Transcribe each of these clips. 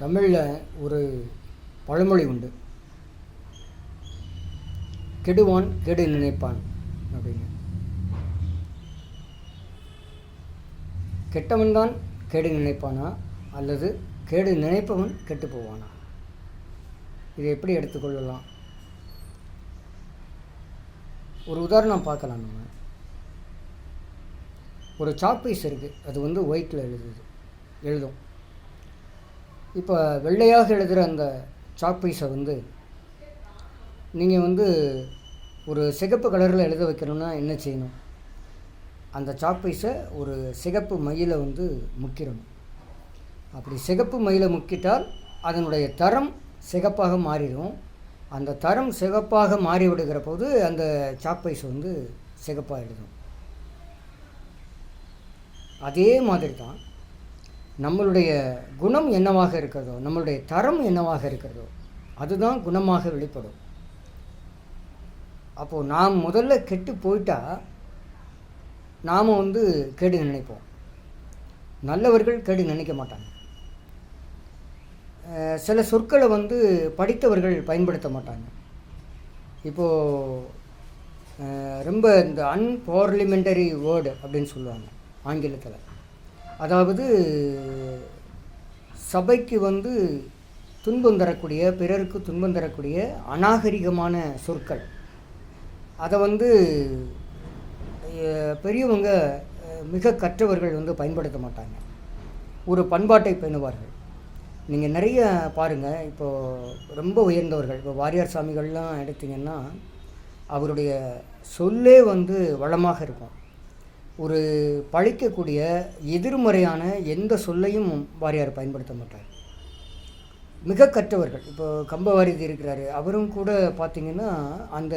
தமிழில் ஒரு பழமொழி உண்டு. கெடுவான் கெடு நினைப்பான் அப்படின்னு. கெட்டவன் தான் கேடு நினைப்பானா? அல்லது கேடு நினைப்பவன் கெட்டு போவானா? இதை எப்படி எடுத்துக்கொள்ளலாம் ஒரு உதாரணம் பார்க்கலாம் நம்ம. ஒரு சாக்பீஸ் இருக்குது அது வந்து ஒயிட்டில் எழுதுது. எழுதும். இப்போ வெள்ளையாக எழுதுகிற அந்த சாக் பீஸை வந்து நீங்கள் வந்து ஒரு சிகப்பு கலரில் எழுத வைக்கணும்னா என்ன செய்யணும்? அந்த சாக் பீஸை ஒரு சிகப்பு மயில வந்து முக்கிடணும் அப்படி சிகப்பு மயில முக்கிட்டால் அதனுடைய தரம் சிகப்பாக மாறிடும். அந்த தரம் சிகப்பாக மாறிவிடுகிற போது அந்த சாக் பைஸ் வந்து சிகப்பாக எழுதும் அதே மாதிரி தான் நம்மளுடைய குணம் என்னவாக இருக்கிறதோ நம்மளுடைய தரம் என்னவாக இருக்கிறதோ அதுதான் குணமாக வெளிப்படும். அப்போது நாம் முதல்ல கெட்டு போயிட்டா நாம் வந்து கேடு நினைப்போம். நல்லவர்கள் கேடு நினைக்க மாட்டாங்க. சில சொற்களை வந்து படித்தவர்கள் பயன்படுத்த மாட்டாங்க. இப்போது ரொம்ப இந்த அன்பார்லிமெண்டரி வேர்டு அப்படின்னு சொல்லுவாங்க ஆங்கிலத்தில். அதாவது சபைக்கு வந்து துன்பம் தரக்கூடிய பிறருக்கு துன்பம் தரக்கூடிய அநாகரிகமான சொற்கள். அதை வந்து பெரியவங்க மிக கற்றவர்கள் வந்து பயன்படுத்த மாட்டாங்க. ஒரு பண்பாட்டை பேணுவார்கள். நீங்கள் நிறைய பாருங்கள் இப்போது ரொம்ப உயர்ந்தவர்கள் இப்போ வாரியார் சாமிகள்லாம் எடுத்தீங்கன்னா அவருடைய சொல்லே வந்து வளமாக இருக்கும். ஒரு பழிக்கக்கூடிய எதிர்மறையான எந்த சொல்லையும் வாரியார் பயன்படுத்த மாட்டார். மிக கற்றவர்கள் இப்போ கம்பவாரிதி இருக்கிறாரு. அவரும் கூட பார்த்திங்கன்னா அந்த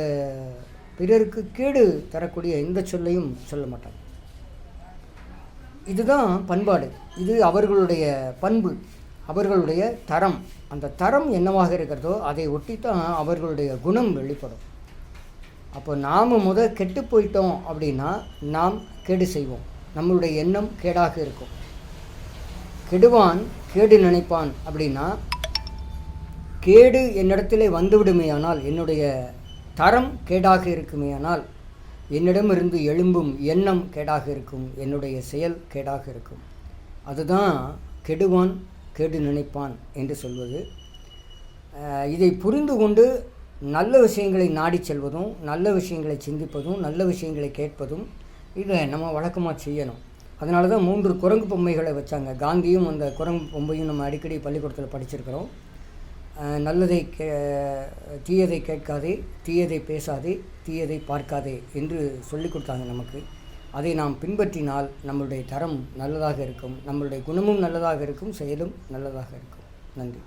பிறருக்கு கேடு தரக்கூடிய எந்த சொல்லையும் சொல்ல மாட்டாங்க இதுதான் பண்பாடு. இது அவர்களுடைய பண்பு. அவர்களுடைய தரம். அந்த தரம் என்னவாக இருக்கிறதோ அதை ஒட்டி தான் அவர்களுடைய குணம் வெளிப்படும். அப்போ நாம் முத கெட்டு போயிட்டோம் அப்படின்னா நாம் கேடு செய்வோம். நம்மளுடைய எண்ணம் கேடாக இருக்கும். கெடுவான் கேடு நினைப்பான் அப்படின்னா கேடு என்னிடத்திலே வந்துவிடுமேயானால் என்னுடைய தரம் கேடாக இருக்குமேயானால் என்னிடமிருந்து எழும்பும் எண்ணம் கேடாக இருக்கும் என்னுடைய செயல் கேடாக இருக்கும். அதுதான் கெடுவான் கேடு நினைப்பான் என்று சொல்வது. இதை புரிந்து கொண்டு நல்ல விஷயங்களை நாடி செல்வதும் நல்ல விஷயங்களை சிந்திப்பதும் நல்ல விஷயங்களை கேட்பதும் இதை நம்ம வழக்கமாக செய்யணும். அதனால தான் மூன்று குரங்கு பொம்மைகளை வச்சாங்க. காந்தியும் அந்த குரங்கு பொம்மையும் நம்ம அடிக்கடி பள்ளிக்கூடத்தில் படிச்சிருக்கிறோம். நல்லதை கே தீயதை கேட்காதே தீயதை பேசாதே தீயதை பார்க்காதே என்று சொல்லி கொடுத்தாங்க நமக்கு. அதை நாம் பின்பற்றினால் நம்மளுடைய தரம் நல்லதாக இருக்கும் நம்மளுடைய குணமும் நல்லதாக இருக்கும் செயலும் நல்லதாக இருக்கும். நன்றி.